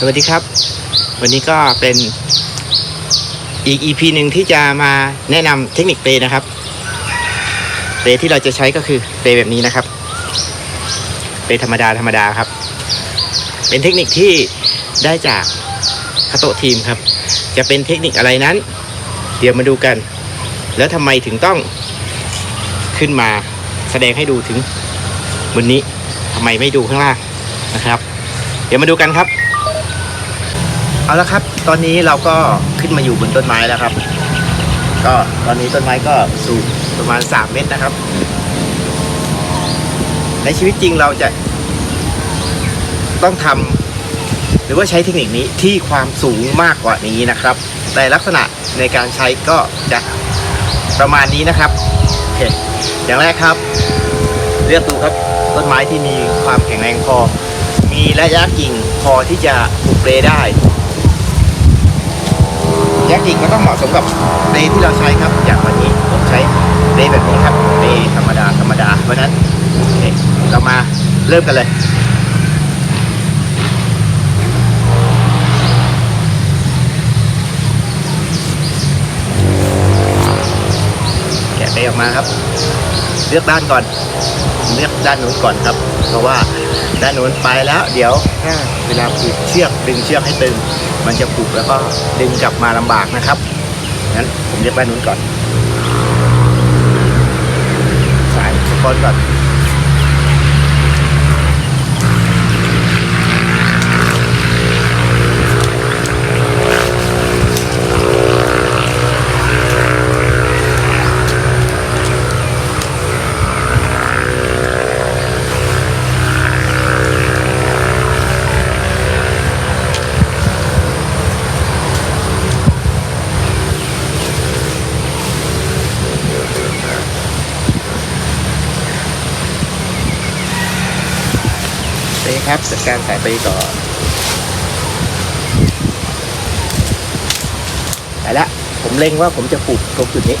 สวัสดีครับ วันนี้ก็เป็นอีก EP หนึ่งที่จะมาแนะนำเทคนิคเปลนะครับ เปลที่เราจะใช้ก็คือเปลแบบนี้นะครับ เปลธรรมดาธรรมดาครับ เป็นเทคนิคที่ได้จากคาโตทีมครับ จะเป็นเทคนิคอะไรนั้น เดี๋ยวมาดูกัน แล้วทำไมถึงต้องขึ้นมาแสดงให้ดูถึงบนนี้ทำไมไม่ดูข้างล่างนะครับ เดี๋ยวมาดูกันครับ เอาละครับ ตอนนี้เราก็ขึ้นมาอยู่บนต้นไม้แล้วครับ ก็ตอนนี้ต้นไม้ก็สูงประมาณ 3 เมตรนะครับ ในชีวิตจริงเราจะต้องทำหรือว่าใช้เทคนิคนี้ที่ความสูงมากกว่านี้นะครับ แต่ลักษณะในการใช้ก็จะประมาณนี้นะครับโอเคอย่างแรกครับ เลือกดูครับต้นไม้ที่มีความแข็งแรงพอ มีระยะกิ่งพอที่จะปลูกเปรได้ ระยะกิ่งก็ต้องเหมาะสมกับเปรย์ที่เราใช้ครับ อย่างวันนี้ผมใช้เปรย์แบบนี้ครับเปรย์ธรรมดาธรรมดาเพราะนั้นโอเคเรามาเริ่มกันเลยแกะเปออกมาครับ เลือกด้านก่อน เลือกด้านนู้นก่อนครับ เพราะว่า ด้านโน้นไปแล้ว เดี๋ยวถ้าเวลาผูกเชือกดึงเชือกให้ตึง มันจะผูกแล้วก็ดึงกลับมาลำบากนะครับงั้นผมเรียกด้านนู้นก่อนสายสปอนก่อน ครับจัดการสายไปก่อนไปละผมเล็งว่าผมจะปลูกตรงจุดนี้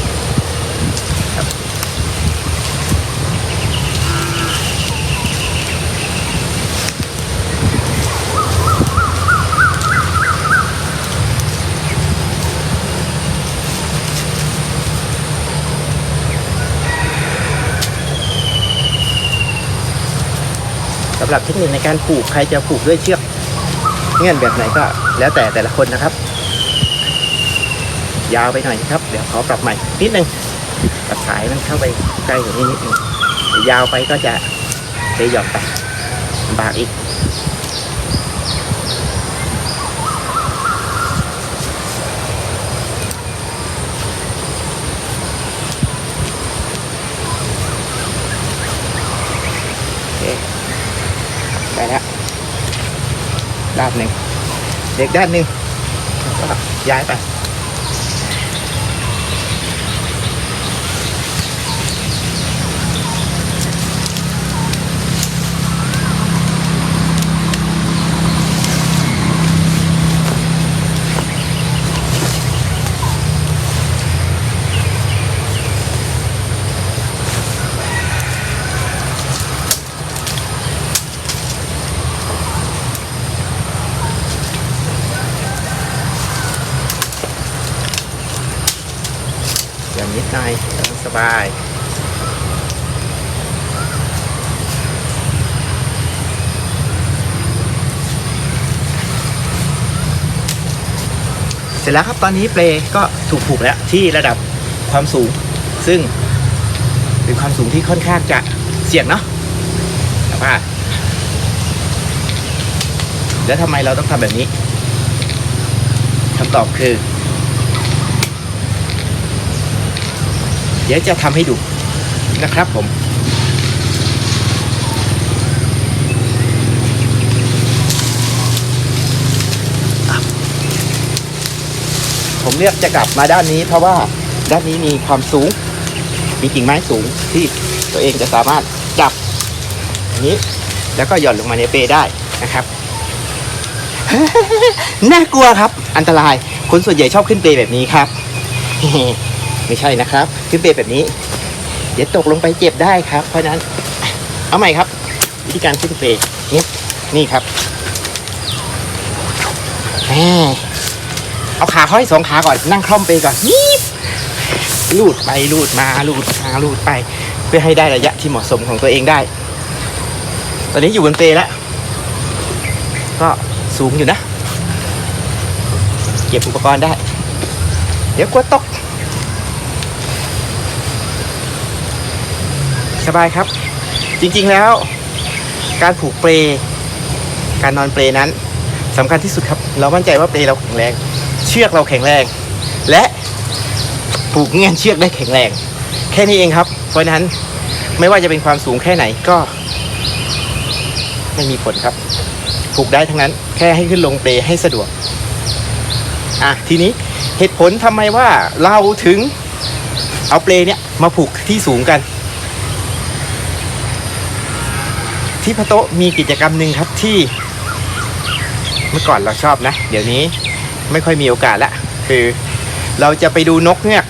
สำหรับเทคนิคในการปลูกใครจะปลูกด้วยเชือกเงื่อนแบบไหนก็ แล้วแต่แต่ละคนนะครับ ยาวไปหน่อยครับ เดี๋ยวขอปรับใหม่นิดนึงปรับสายมันเข้าไปใกล้กว่านี้นิดนึงยาวไปก็จะเลยหย่อนไปบากอีก โอเคได้แล้วด้านหนึ่งเด็กด้านหนึ่งก็ย้ายไปายเสร็จแล้วครับ ตอนนี้เปลก็ถูกผูกแล้วที่ระดับความสูง ซึ่งเป็นความสูงที่ค่อนข้างจะเสี่ยงเนาะแต่ว่า แล้วทำไมเราต้องทำแบบนี้คำตอบคือ เดี๋ยวจะทำให้ดูนะครับผม ผมเลือกจะกลับมาด้านนี้เพราะว่าด้านนี้มีความสูง มีกิ่งไม้สูงที่ตัวเองจะสามารถจับอย่างนี้ แล้วก็หย่อนลงมาในเปได้นะครับ น่ากลัวครับ อันตราย คนส่วนใหญ่ชอบขึ้นเปแบบนี้ครับ ไม่ใช่นะครับขึ้นเปแบบนี้ เดี๋ยวตกลงไปเจ็บได้ครับ เพราะนั้น เอาใหม่ครับ วิธีการขึ้นเปนี่นี่ครับเอาขาห้อยสองขาก่อนนั่งคล่อมเปก่อนนี่ลูดไปลูดมาลูดมาลูดไป เพื่อให้ได้ระยะที่เหมาะสมของตัวเองได้ ตอนนี้อยู่บนเปแล้วก็สูงอยู่นะ เก็บอุปกรณ์ได้ เดี๋ยวกลัวตก สบายครับ จริงๆแล้ว การผูกเปลการนอนเปลนั้นสำคัญที่สุดครับ เรามั่นใจว่าเปลเราแข็งแรง เชือกเราแข็งแรง และผูกเงี้ยนเชือกได้แข็งแรง แค่นี้เองครับ เพราะฉะนั้นไม่ว่าจะเป็นความสูงแค่ไหนก็ ไม่มีผลครับ ผูกได้ทั้งนั้น แค่ให้ขึ้นลงเปลให้สะดวกอะทีนี้เหตุผลทำไมว่าเราถึงเอาเปลเนี่ยมาผูกที่สูงกัน ที่พะโต๊ะมีกิจกรรมหนึ่งครับที่ เมื่อก่อนเราชอบนะ เดี๋ยวนี้ไม่ค่อยมีโอกาสละคือ เราจะไปดูนกเงือก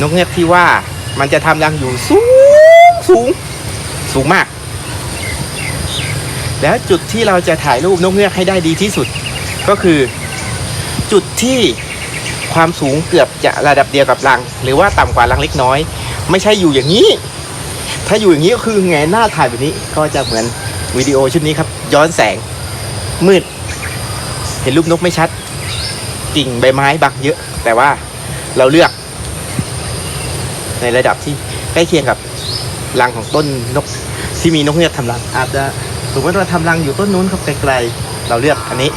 นกเงือกที่ว่ามันจะทำรังอยู่สูงสูงสูงมาก แล้วจุดที่เราจะถ่ายรูปนกเงือกให้ได้ดีที่สุด ก็คือจุดที่ความสูงเกือบจะระดับเดียวกับรัง หรือว่าต่ำกว่ารังเล็กน้อย ไม่ใช่อยู่อย่างนี้ ถ้าอยู่อย่างนี้ก็คือแงนหน้าถ่ายแบบนี้ก็จะเหมือนวิดีโอชุดนี้ครับ ย้อนแสง มืด เห็นรูปนกไม่ชัด กิ่งใบไม้บังเยอะ แต่ว่าเราเลือก ในระดับที่ใกล้เคียงกับรังของต้นนกที่มีนกเงือกทำรังอาจจะสมมติว่าทำรังอยู่ต้นนู้นครับไกลๆเราเลือกอันนี้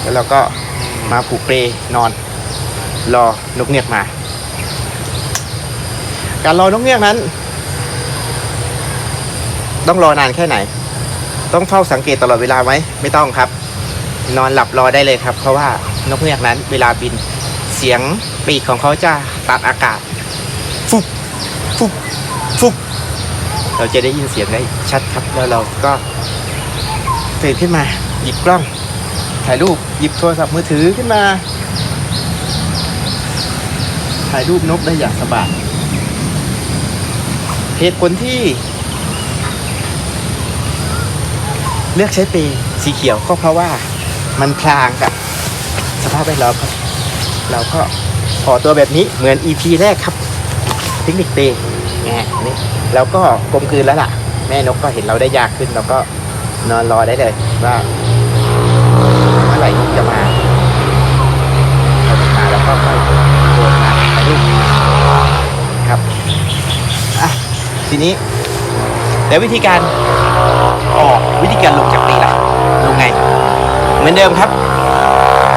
แล้วเราก็มาผูกเปลนอน รอนกเงือกมา การรอนกเงือกนั้น ต้องรอนานแค่ไหน ต้องเฝ้าสังเกตตลอดเวลาไหมไม่ต้องครับ นอนหลับรอได้เลยครับ เพราะว่านกเงือกนั้น เวลาบินเสียงปีกของเขาจะตัดอากาศ ฟุบฟุบฟุบเราจะได้ยินเสียงได้ชัดครับแล้วเราก็ตื่นขึ้นมาหยิบกล้อง ถ่ายรูปหยิบโทรศัพท์มือถือขึ้นมา ถ่ายรูปนกได้อย่างสบายเหตุผลที่ เลือกใช้เปรย์สีเขียวก็เพราะว่ามันพลางกับสภาพแวดล้อมครับ เราก็ขอตัวแบบนี้เหมือน EP แรกครับเทคนิคเปรย์แหมนี่แล้วก็กลมกลืนแล้วล่ะ แม่นกก็เห็นเราได้ยากขึ้นเราก็นอนรอได้เลยว่าเมื่อไหร่นกจะมาเราจะมาแล้วก็ไปโดนมาถ่ายรูปครับอะทีนี้แล้ววิธีการ ออกวิธีการลงจากปีล่ะลงไง เหมือนเดิมครับ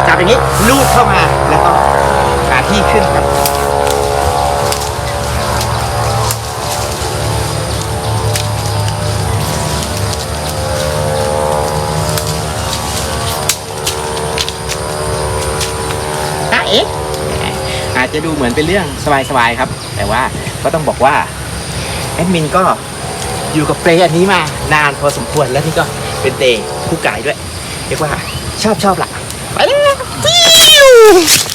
จับอย่างนี้ลูดเข้ามาแล้วก็หาที่ขึ้นครับอะเอ๊ะอาจจะดูเหมือนเป็นเรื่องสบายๆครับ แต่ว่าก็ต้องบอกว่าแอดมินก็ อยู่กับเปรย์อันนี้มานานพอสมควรแล้วนี่ก็เป็นเตคู่กายด้วย เรียกว่าชอบชอบละไปแล้ว